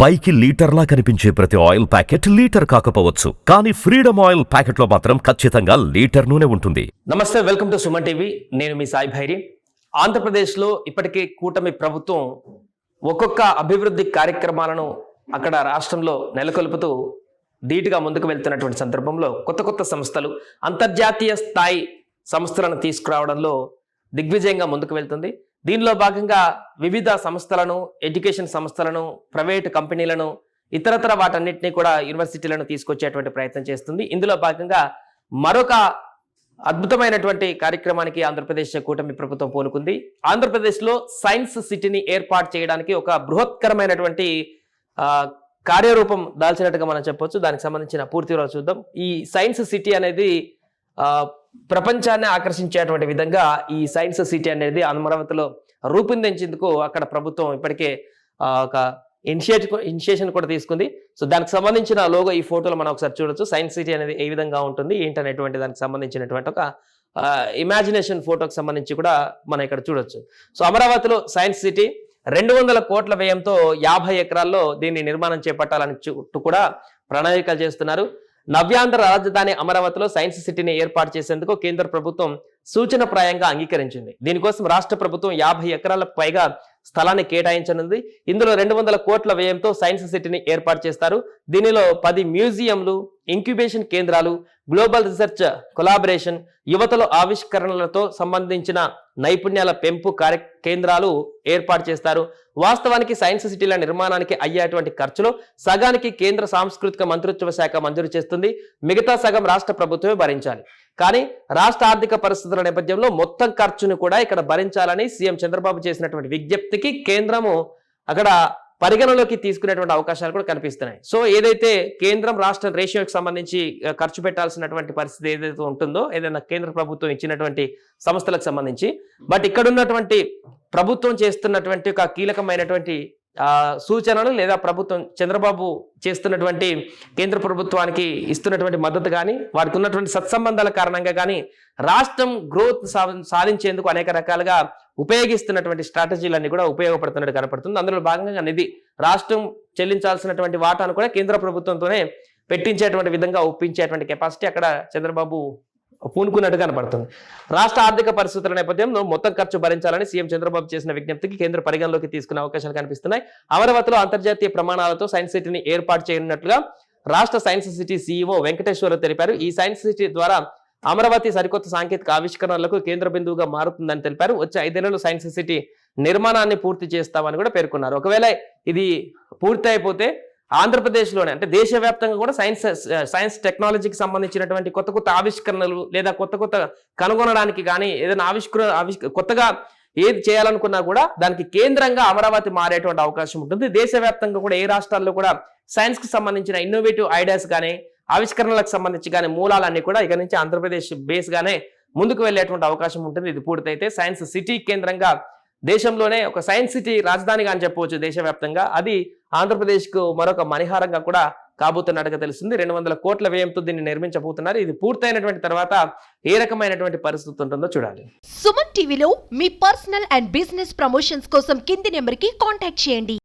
పైకి లీటర్లా కనిపించే ప్రతి ఆయిల్ ప్యాకెట్ లీటర్ కాకపోవచ్చు. కానీ ఫ్రీడమ్ ఆయిల్ ప్యాకెట్లో మాత్రం ఖచ్చితంగా లీటర్ నూనె ఉంటుంది. నమస్తే వెల్కమ్ టు సుమన్ టీవీ. నేను మీ సాయి భైరి. ఆంధ్రప్రదేశ్లో ఇప్పటికే కూటమి ప్రభుత్వం ఒక్కొక్క అభివృద్ధి కార్యక్రమాలను అక్కడ రాష్ట్రంలో నెలకొల్పుతూ ధీటుగా ముందుకు వెళ్తున్నటువంటి సందర్భంలో కొత్త కొత్త సంస్థలు అంతర్జాతీయ స్థాయి సంస్థలను తీసుకురావడంలో దిగ్విజయంగా ముందుకు వెళ్తుంది. దీనిలో భాగంగా వివిధ సంస్థలను ఎడ్యుకేషన్ సంస్థలను ప్రైవేట్ కంపెనీలను ఇతరతర వాటన్నిటిని కూడా యూనివర్సిటీలను తీసుకొచ్చేటువంటి ప్రయత్నం చేస్తుంది. ఇందులో భాగంగా మరొక అద్భుతమైనటువంటి కార్యక్రమానికి ఆంధ్రప్రదేశ్ కూటమి ప్రభుత్వం పూనుకుంది. ఆంధ్రప్రదేశ్లో సైన్స్ సిటీని ఏర్పాటు చేయడానికి ఒక బృహత్కరమైనటువంటి కార్యరూపం దాల్చినట్టుగా మనం చెప్పొచ్చు. దానికి సంబంధించిన పూర్తి వివరాలు చూద్దాం. ఈ సైన్స్ సిటీ అనేది ప్రపంచాన్ని ఆకర్షించేటువంటి విధంగా ఈ సైన్స్ సిటీ అనేది అమరావతిలో రూపొందించేందుకు అక్కడ ప్రభుత్వం ఇప్పటికే ఒక ఇనిషియేటివ్ ఇనిషియేషన్ కూడా తీసుకుంది. సో దానికి సంబంధించిన లోగో ఈ ఫోటోలో మనం ఒకసారి చూడొచ్చు. సైన్స్ సిటీ అనేది ఏ విధంగా ఉంటుంది ఏంటనేటువంటి దానికి సంబంధించినటువంటి ఒక ఇమాజినేషన్ ఫోటోకి సంబంధించి కూడా మనం ఇక్కడ చూడొచ్చు. సో అమరావతిలో సైన్స్ సిటీ రెండు వందల కోట్ల వ్యయంతో యాభై ఎకరాల్లో దీన్ని నిర్మాణం చేపట్టాలని చుట్టూ కూడా ప్రణాళికలు చేస్తున్నారు. నవ్యాంధ్ర రాజధాని అమరావతిలో సైన్స్ సిటీని ఏర్పాటు చేసేందుకు కేంద్ర ప్రభుత్వం సూచనప్రాయంగా అంగీకరించింది. దీనికోసం రాష్ట్ర ప్రభుత్వం యాభై ఎకరాలకు పైగా స్థలాన్ని కేటాయించనుంది. ఇందులో రెండు వందల కోట్ల వ్యయంతో సైన్స్ సిటీని ఏర్పాటు చేస్తారు. దీనిలో పది మ్యూజియంలు ఇంక్యుబేషన్ కేంద్రాలు గ్లోబల్ రీసెర్చ్ కొలాబరేషన్ యువతలో ఆవిష్కరణలతో సంబంధించిన నైపుణ్యాల పెంపు కార్య కేంద్రాలు ఏర్పాటు చేస్తారు. వాస్తవానికి సైన్స్ సిటీల నిర్మాణానికి అయ్యేటువంటి ఖర్చులో సగానికి కేంద్ర సాంస్కృతిక మంత్రిత్వ శాఖ మంజూరు చేస్తుంది. మిగతా సగం రాష్ట్ర ప్రభుత్వమే భరించాలి. కానీ రాష్ట్ర ఆర్థిక పరిస్థితుల నేపథ్యంలో మొత్తం ఖర్చును కూడా ఇక్కడ భరించాలని సీఎం చంద్రబాబు చేసినటువంటి విజ్ఞప్తికి కేంద్రము అక్కడ పరిగణలోకి తీసుకునేటువంటి అవకాశాలు కూడా కనిపిస్తున్నాయి. సో ఏదైతే కేంద్రం రాష్ట్ర రేషియోకి సంబంధించి ఖర్చు పెట్టాల్సినటువంటి పరిస్థితి ఏదైతే ఉంటుందో ఏదైనా కేంద్ర ప్రభుత్వం ఇచ్చినటువంటి సంస్థలకు సంబంధించి బట్ ఇక్కడ ఉన్నటువంటి ప్రభుత్వం చేస్తున్నటువంటి ఒక కీలకమైనటువంటి సూచనలు లేదా ప్రభుత్వం చంద్రబాబు చేస్తున్నటువంటి కేంద్ర ప్రభుత్వానికి ఇస్తున్నటువంటి మద్దతు కానీ వారికి ఉన్నటువంటి సత్సంబంధాల కారణంగా కానీ రాష్ట్రం గ్రోత్ సాధించేందుకు అనేక రకాలుగా ఉపయోగిస్తున్నటువంటి స్ట్రాటజీలన్నీ కూడా ఉపయోగపడుతున్నట్టు కనపడుతుంది. అందులో భాగంగా నిధి రాష్ట్రం చెల్లించాల్సినటువంటి వాటాను కూడా కేంద్ర ప్రభుత్వంతోనే పెట్టించేటువంటి విధంగా ఒప్పించేటువంటి కెపాసిటీ అక్కడ చంద్రబాబు పూనుకున్నట్టు కనపడుతుంది. రాష్ట్ర ఆర్థిక పరిస్థితుల నేపథ్యంలో మొత్తం ఖర్చు భరించాలని సీఎం చంద్రబాబు చేసిన విజ్ఞప్తికి కేంద్ర పరిగణలోకి తీసుకునే అవకాశాలు కనిపిస్తున్నాయి. అమరావతిలో అంతర్జాతీయ ప్రమాణాలతో సైన్స్ సిటీని ఏర్పాటు చేయనున్నట్లుగా రాష్ట్ర సైన్స్ సిటీ సీఈఓ వెంకటేశ్వరరావు తెలిపారు. ఈ సైన్స్ సిటీ ద్వారా అమరావతి సరికొత్త సాంకేతిక ఆవిష్కరణలకు కేంద్ర బిందువుగా మారుతుందని తెలిపారు. వచ్చే ఐదేళ్ళలో సైన్స్ సిటీ నిర్మాణాన్ని పూర్తి చేస్తామని కూడా పేర్కొన్నారు. ఒకవేళ ఇది పూర్తి అయిపోతే ఆంధ్రప్రదేశ్లోనే అంటే దేశవ్యాప్తంగా కూడా సైన్స్ సైన్స్ టెక్నాలజీకి సంబంధించినటువంటి కొత్త కొత్త ఆవిష్కరణలు లేదా కొత్త కొత్త కనుగొనడానికి కానీ ఏదైనా ఆవిష్కరణ ఆవిష్క కొత్తగా ఏది చేయాలనుకున్నా కూడా దానికి కేంద్రంగా అమరావతి మారేటువంటి అవకాశం ఉంటుంది. దేశవ్యాప్తంగా కూడా ఏ రాష్ట్రాల్లో కూడా సైన్స్కి సంబంధించిన ఇన్నోవేటివ్ ఐడియాస్ కానీ ఆవిష్కరణలకు సంబంధించి కానీ మూలాలన్నీ కూడా ఇక నుంచి ఆంధ్రప్రదేశ్ బేస్ గానే ముందుకు వెళ్ళేటువంటి అవకాశం ఉంటుంది. ఇది పూర్తయితే సైన్స్ సిటీ కేంద్రంగా దేశంలోనే ఒక సైన్స్ సిటీ రాజధానిగా అని చెప్పవచ్చు దేశవ్యాప్తంగా. అది ఆంధ్రప్రదేశ్కు మరొక మణిహారంగా కూడా కాబోతున్నట్టుగా తెలుస్తుంది. రెండు వందల కోట్ల వ్యయంతో దీన్ని నిర్మించబోతున్నారు. ఇది పూర్తయినటువంటి తర్వాత ఏ రకమైనటువంటి పరిస్థితి ఉంటుందో చూడాలి. సుమన్ టీవీలో మీ పర్సనల్ అండ్ బిజినెస్ ప్రమోషన్స్ కోసం కింది నెంబర్కి కాంటాక్ట్ చేయండి.